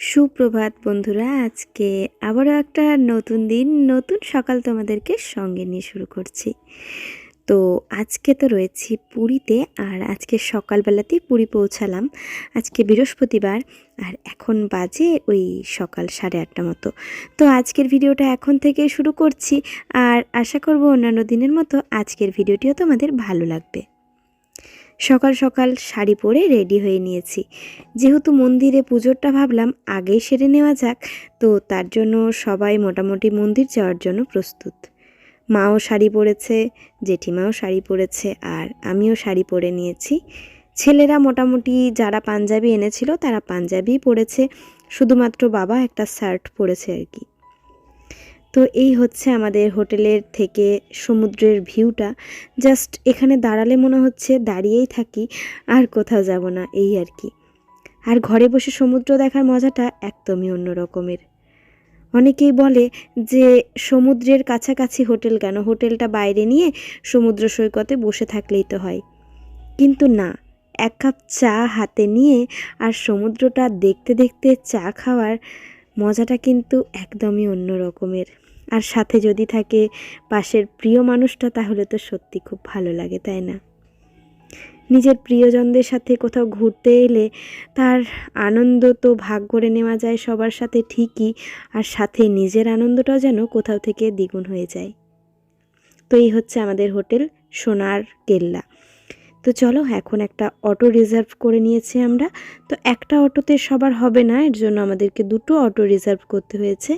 সুপ্রভাত বন্ধুরা, আজকে আবারও একটা নতুন দিন, নতুন সকাল তোমাদেরকে সঙ্গে নিয়ে শুরু করছি। তো আজকে তো রয়েছি পুরীতে, আর আজকে সকালবেলাতেই পুরী পৌঁছালাম। আজকে বৃহস্পতিবার, আর এখন বাজে ওই সকাল সাড়ে আটটা মতো। তো আজকের ভিডিওটা এখন থেকে শুরু করছি, আর আশা করব অন্যান্য দিনের মতো আজকের ভিডিওটিও তোমাদের ভালো লাগবে। সকাল সকাল শাড়ি পরে রেডি হয়ে নিয়েছি। যেহেতু মন্দিরে পুজোরটা ভাবলাম আগেই সেরে নেওয়া যাক, তো তার জন্য সবাই মোটামুটি মন্দির যাওয়ার জন্য প্রস্তুত। মাও শাড়ি পরেছে, জেঠিমাও শাড়ি পরেছে, আর আমিও শাড়ি পরে নিয়েছি। ছেলেরা মোটামুটি যারা পাঞ্জাবি এনেছিল তারা পাঞ্জাবি পরেছে, শুধুমাত্র বাবা একটা শার্ট পরেছে আর কি। তো এই হচ্ছে আমাদের হোটেলের থেকে সমুদ্রের ভিউটা। জাস্ট এখানে দাঁড়ালে মনে হচ্ছে দাঁড়িয়েই থাকি, আর কোথাও যাব না, এই আর কি। আর ঘরে বসে সমুদ্র দেখার মজাটা একদমই অন্য রকমের। অনেকেই বলে যে সমুদ্রের কাছাকাছি হোটেল কেন? হোটেলটা বাইরে নিয়ে সমুদ্র সৈকতে বসে থাকলেই তো হয়। কিন্তু না, এক কাপ চা হাতে নিয়ে আর সমুদ্রটা দেখতে দেখতে চা খাওয়ার মজাটা কিন্তু একদমই অন্য রকমের। আর সাথে যদি থাকে পাশের প্রিয় মানুষটা, তাহলে তো সত্যি খুব ভালো লাগে, তাই না? নিজের প্রিয়জনদের সাথে কোথাও ঘুরতে এলে তার আনন্দ তো ভাগ করে নেওয়া যায় সবার সাথে ঠিকই, আর সাথে নিজের আনন্দটাও যেন কোথাও থেকে দ্বিগুণ হয়ে যায়। তো এই হচ্ছে আমাদের হোটেল সোনার কেল্লা। তো চলো, এখন একটা অটো রিজার্ভ করে নিয়েছি আমরা। তো একটা অটোতে সবার হবে না, এর জন্য আমাদেরকে দুটো অটো রিজার্ভ করতে হয়েছে।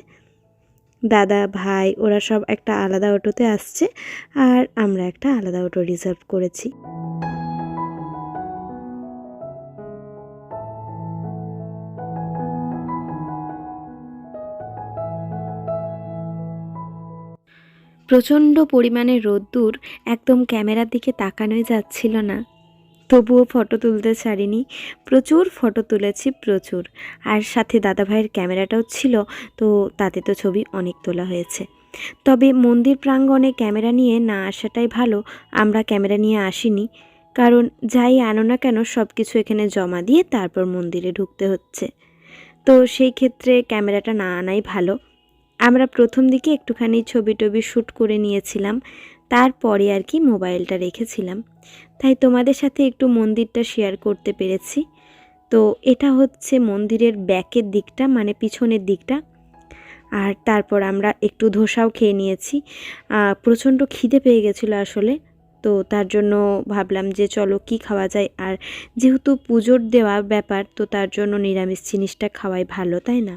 দাদা, ভাই, ওরা সব একটা আলাদা অটোতে আসছে, আর আমরা একটা আলাদা অটো রিজার্ভ করেছি। প্রচণ্ড পরিমাণে রোদ্দুর একদম ক্যামেরার দিকে তাকানোই যাচ্ছিল না। তবুও ফটো তুলতে ছাড়িনি। প্রচুর ফটো তুলেছি, প্রচুর। আর সাথে দাদাভাইয়ের ক্যামেরাটাও ছিল, তো তাতে তো ছবি অনেক তোলা হয়েছে। তবে মন্দির প্রাঙ্গণে ক্যামেরা নিয়ে না আসাটাই ভালো, আমরা ক্যামেরা নিয়ে আসিনি। কারণ যাই আনো না কেন সব কিছু এখানে জমা দিয়ে তারপর মন্দিরে ঢুকতে হচ্ছে। তো সেই ক্ষেত্রে ক্যামেরাটা না আনাই ভালো। আমরা প্রথম দিকে একটুখানি ছবি টবি শ্যুট করে নিয়েছিলাম, তারপরে আর কি মোবাইলটা রেখেছিলাম। তাই তোমাদের সাথে একটু মন্দিরটা শেয়ার করতে পেরেছি। তো এটা হচ্ছে মন্দিরের ব্যাকের দিকটা মানে পিছনের দিকটা। আর তারপর আমরা একটু ধোসাও খেয়ে নিয়েছি। প্রচণ্ড খিদে পেয়ে গেছিল আসলে। তো তার জন্য ভাবলাম যে চলো কি খাওয়া যায়। আর যেহেতু পুজোর দেওয়া ব্যাপার, তো তার জন্য নিরামিষ জিনিসটা খাওয়াই ভালো, তাই না?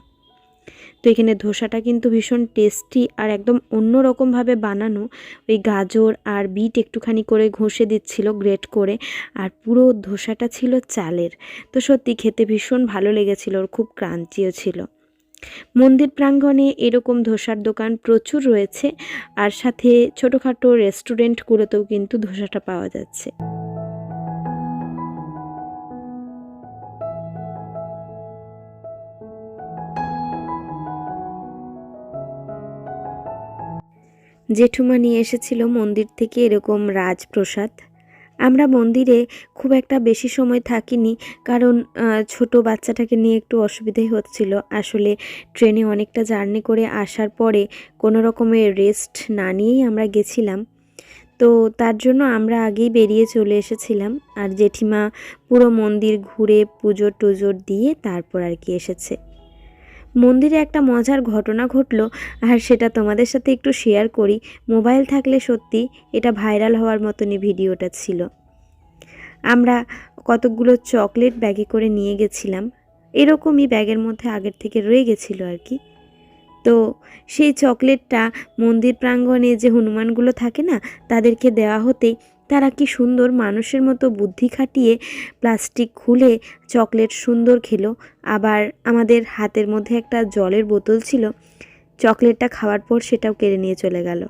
তো এখানে ধোসাটা কিন্তু ভীষণ টেস্টি আর একদম অন্য রকমভাবে বানানো। ওই গাজর আর বিট একটুখানি করে ঘষে দিচ্ছিল, গ্রেট করে। আর পুরো ধোসাটা ছিল চালের। তো সত্যি খেতে ভীষণ ভালো লেগেছিল, ওর খুব ক্রাঞ্চিও ছিল। মন্দির প্রাঙ্গণে এরকম ধোসার দোকান প্রচুর রয়েছে। আর সাথে ছোটোখাটো রেস্টুরেন্টগুলোতেও কিন্তু ধোসাটা পাওয়া যাচ্ছে। জেঠুমা নিয়ে এসেছিল মন্দির থেকে এরকম রাজপ্রসাদ। আমরা মন্দিরে খুব একটা বেশি সময় থাকিনি কারণ ছোট বাচ্চাটাকে নিয়ে একটু অসুবিধাই হচ্ছিল। আসলে ট্রেনে অনেকটা জার্নি করে আসার পরে কোনো রকমের রেস্ট না নিয়েই আমরা গেছিলাম। তো তার জন্য আমরা আগেই বেরিয়ে চলে এসেছিলাম আর জেঠিমা পুরো মন্দির ঘুরে পুজো টুজোর দিয়ে তারপর আর কি এসেছে। মন্দিরে একটা মজার ঘটনা ঘটলো, আর সেটা তোমাদের সাথে একটু শেয়ার করি। মোবাইল থাকলে সত্যি এটা ভাইরাল হওয়ার মতনই ভিডিওটা ছিল। আমরা কতকগুলো চকলেট ব্যাগে করে নিয়ে গেছিলাম। এরকমই ব্যাগের মধ্যে আগের থেকে রয়ে গেছিল আর কি। তো সেই চকলেটটা মন্দির প্রাঙ্গণে যে হনুমানগুলো থাকে না, তাদেরকে দেওয়া হতেই তারা কি সুন্দর মানুষের মতো বুদ্ধি খাটিয়ে প্লাস্টিক খুলে চকলেট সুন্দর খেলো? আবার আমাদের হাতের মধ্যে একটা জলের বোতল ছিল, চকলেটটা খাওয়ার পর সেটাও কেড়ে নিয়ে চলে গেল।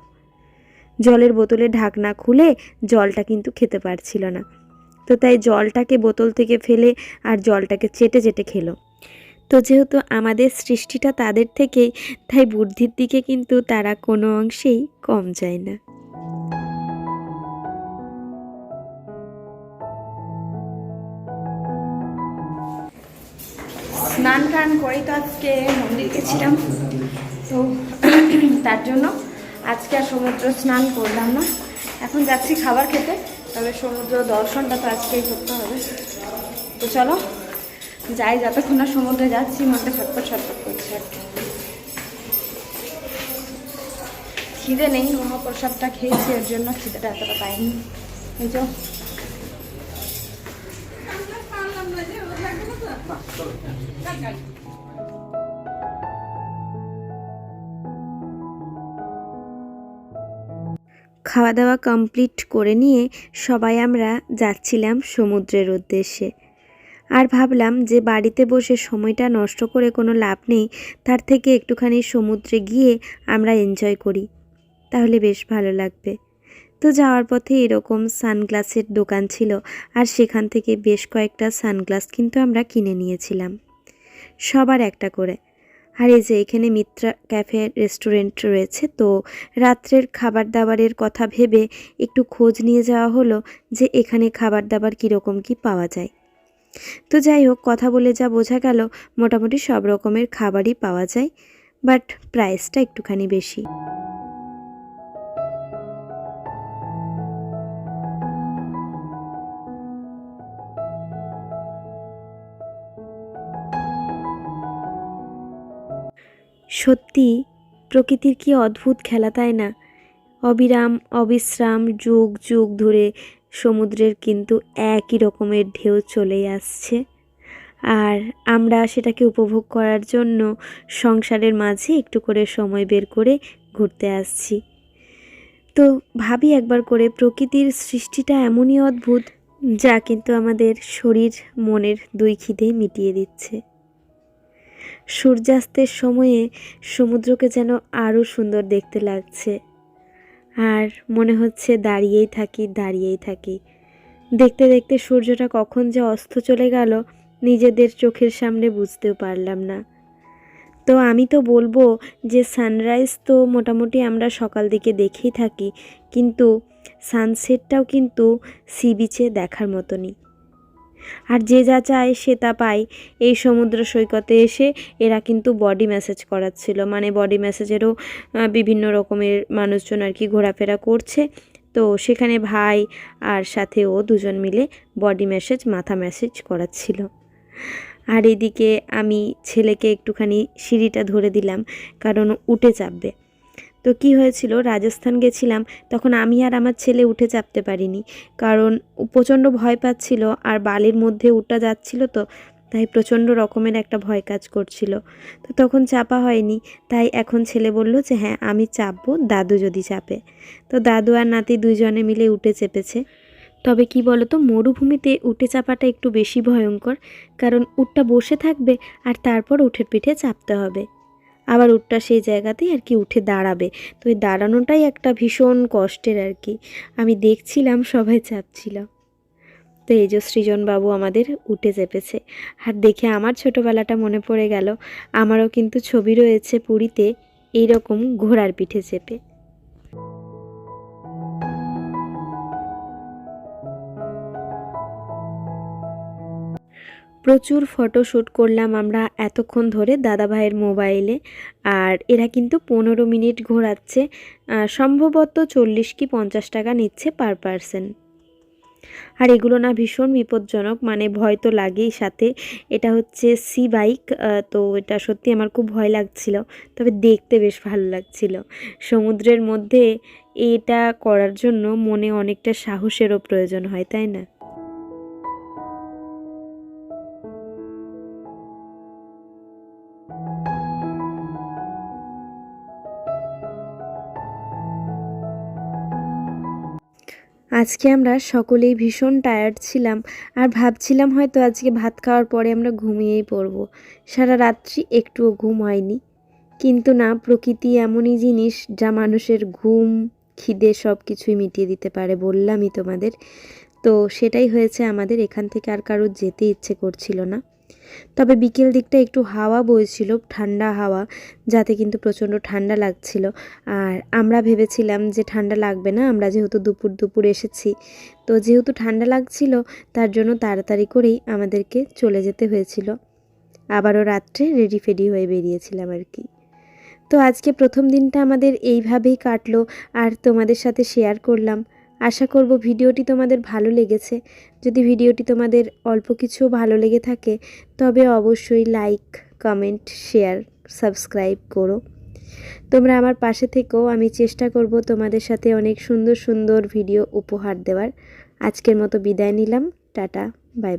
জলের বোতলে ঢাকনা খুলে জলটা কিন্তু খেতে পারছিল না। তো তাই জলটাকে বোতল থেকে ফেলে আর জলটাকে চেটে চেটে খেলো। তো যেহেতু আমাদের সৃষ্টিটা তাদের থেকেই, তাই বুদ্ধির দিকে কিন্তু তারা কোনো অংশেই কম যায় না। স্নান টান করেই তো আজকে মন্দির গেছিলাম। তো তার জন্য আজকে আর সমুদ্র স্নান করলাম না। এখন যাচ্ছি খাবার খেতে, তবে সমুদ্র দর্শনটা তো আজকেই করতে হবে। তো চলো, যাই যতক্ষণ না সমুদ্রে যাচ্ছি, মনটা ছটপট ছটপট করছে আর কি। খিদে নেই মহাপ্রসাদটা খেয়েছি ওর জন্য খিদেটা এতটা পাইনি। এই খাওয়া দাওয়া কমপ্লিট করে নিয়ে সবাই আমরা যাচ্ছিলাম সমুদ্রের উদ্দেশ্যে। আর ভাবলাম যে বাড়িতে বসে সময়টা নষ্ট করে কোনো লাভ নেই, তার থেকে একটুখানি সমুদ্রে গিয়ে আমরা এনজয় করি। তাহলে বেশ ভালো লাগবে। তো যাওয়ার পথে এরকম সানগ্লাসের দোকান ছিল, আর সেখান থেকে বেশ কয়েকটা সানগ্লাস কিন্তু আমরা কিনে নিয়েছিলাম। সবার একটা করে। আর এই যে এখানে মিত্রা ক্যাফে রেস্টুরেন্ট রয়েছে, তো রাত্রের খাবার দাবারের কথা ভেবে একটু খোঁজ নিয়ে যাওয়া হলো যে এখানে খাবার দাবার কীরকম কি পাওয়া যায়। তো যাই হোক, কথা বলে যা বোঝা গেল, মোটামুটি সব রকমের খাবারই পাওয়া যায়, বাট প্রাইসটা একটুখানি বেশি। সত্যি প্রকৃতির কি অদ্ভুত খেলা তাই না? অবিরাম, অবিশ্রাম, যুগ যুগ ধরে সমুদ্রের কিন্তু একই রকমের ঢেউ চলেই আসছে। আর আমরা সেটাকে উপভোগ করার জন্য সংসারের মাঝে একটু করে সময় বের করে ঘুরতে আসছি। তো ভাবি একবার করে প্রকৃতির সৃষ্টিটা এমনই অদ্ভুত যা কিন্তু আমাদের শরীর, মনের দুই খিদেই মিটিয়ে দিচ্ছে। সূর্যাস্তের সময়ে সমুদ্রকে যেন আরও সুন্দর দেখতে লাগছে। আর মনে হচ্ছে দাঁড়িয়েই থাকি দাঁড়িয়েই থাকি। দেখতে দেখতে সূর্যটা কখন যে অস্ত চলে গেল, নিজেদের চোখের সামনে বুঝতেও পারলাম না। তো আমি তো বলব যে সানরাইজ তো মোটামুটি আমরা সকাল দিকে দেখেই থাকি, কিন্তু সানসেটটাও কিন্তু সি বিচে দেখার মতনই। আর যে যা চায় সে তা পায়। এই সমুদ্র সৈকতে এসে এরা কিন্তু বডি ম্যাসাজ করাচ্ছিল। মানে বডি ম্যাসাজেরও বিভিন্ন রকমের মানুষজন আর কি ঘোরাফেরা করছে। তো সেখানে ভাই আর সাথে ও দুজন মিলে বডি ম্যাসাজ মাথা ম্যাসাজ করাচ্ছিল। আর এদিকে আমি ছেলেকে একটুখানি সিঁড়িটা ধরে দিলাম, কারণ উঠে চাপবে। তো কি হয়েছিল? রাজস্থান গেছিলাম, তখন আমি আর আমার ছেলে উঠে চাপতে পারিনি। কারণ প্রচণ্ড ভয় পাচ্ছিল আর বালির মধ্যে উঠা যাচ্ছিল তো, তাই প্রচণ্ড রকমের একটা ভয় কাজ করছিল। তো তখন চাপা হয়নি, তাই এখন ছেলে বলল যে হ্যাঁ আমি চাপবো, দাদু যদি চাপে। তো দাদু আর নাতি দুইজনে মিলে উঠে চেপেছে। তবে কি বলতো, মরুভূমিতে উঠে চাপাটা একটু বেশি ভয়ঙ্কর, কারণ উটটা বসে থাকবে আর তারপর উঠের পিঠে চাপতে হবে। আবার উটটা সেই জায়গাতেই আর কি উঠে দাঁড়াবে। তো ওই দাঁড়ানোটাই একটা ভীষণ কষ্টের আর কি। আমি দেখছিলাম, সবাই চাপছিল। তো এই যে সৃজনবাবু আমাদের উঠে চেপেছে। আর দেখে আমার ছোটোবেলাটা মনে পড়ে গেল, আমারও কিন্তু ছবি রয়েছে পুরীতে, এইরকম ঘোড়ার পিঠে চেপে। প্রচুর ফটোশ্যুট করলাম আমরা এতক্ষণ ধরে দাদাভাইয়ের মোবাইলে। আর এরা কিন্তু পনেরো মিনিট ঘোরাচ্ছে সম্ভবত চল্লিশ কি পঞ্চাশ টাকা নিচ্ছে পার পারসন। আর এগুলো না ভীষণ বিপজ্জনক মানে ভয় তো লাগেই সাথে। এটা হচ্ছে সি বাইক তো এটা সত্যি আমার খুব ভয় লাগছিল, তবে দেখতে বেশ ভালো লাগছিল। সমুদ্রের মধ্যে এটা করার জন্য মনে অনেকটা সাহসেরও প্রয়োজন হয়, তাই না? আজকে আমরা সকলেই ভীষণ টায়ার্ড ছিলাম আর ভাবছিলাম হয়তো আজকে ভাত খাওয়ার পরে আমরা ঘুমিয়েই পড়ব। সারা রাত্রি একটুও ঘুম হয়নি। কিন্তু না, প্রকৃতি এমনই জিনিস যা মানুষের ঘুম, খিদে সব কিছুই মিটিয়ে দিতে পারে বললামই তোমাদের। তো সেটাই হয়েছে আমাদের, এখান থেকে আর কারোর যেতে ইচ্ছে করছিল না। তবে বিকেল দিকটা একটু হাওয়া বইছিল, ঠান্ডা হাওয়া, যাতে কিন্তু প্রচণ্ড ঠান্ডা লাগছিল। আর আমরা ভেবেছিলাম যে ঠান্ডা লাগবে না, আমরা যেহেতু দুপুর দুপুর এসেছি। তো যেহেতু ঠান্ডা লাগছিল, তার জন্য তাড়াতাড়ি করেই আমাদেরকে চলে যেতে হয়েছিল। আবারও রাত্রে রেডি ফেডি হয়ে বেরিয়েছিলাম আর কি। তো আজকে প্রথম দিনটা আমাদের এইভাবেই কাটলো, আর তোমাদের সাথে শেয়ার করলাম। আশা করব ভিডিওটি তোমাদের ভালো লেগেছে। যদি ভিডিওটি তোমাদের অল্প কিছু ভালো লেগে থাকে, তবে অবশ্যই লাইক কমেন্ট শেয়ার সাবস্ক্রাইব করো। তোমরা আমার পাশে থেকেও আমি চেষ্টা করব তোমাদের সাথে অনেক সুন্দর সুন্দর ভিডিও উপহার দেওয়ার। আজকের মতো বিদায় নিলাম, টাটা বাই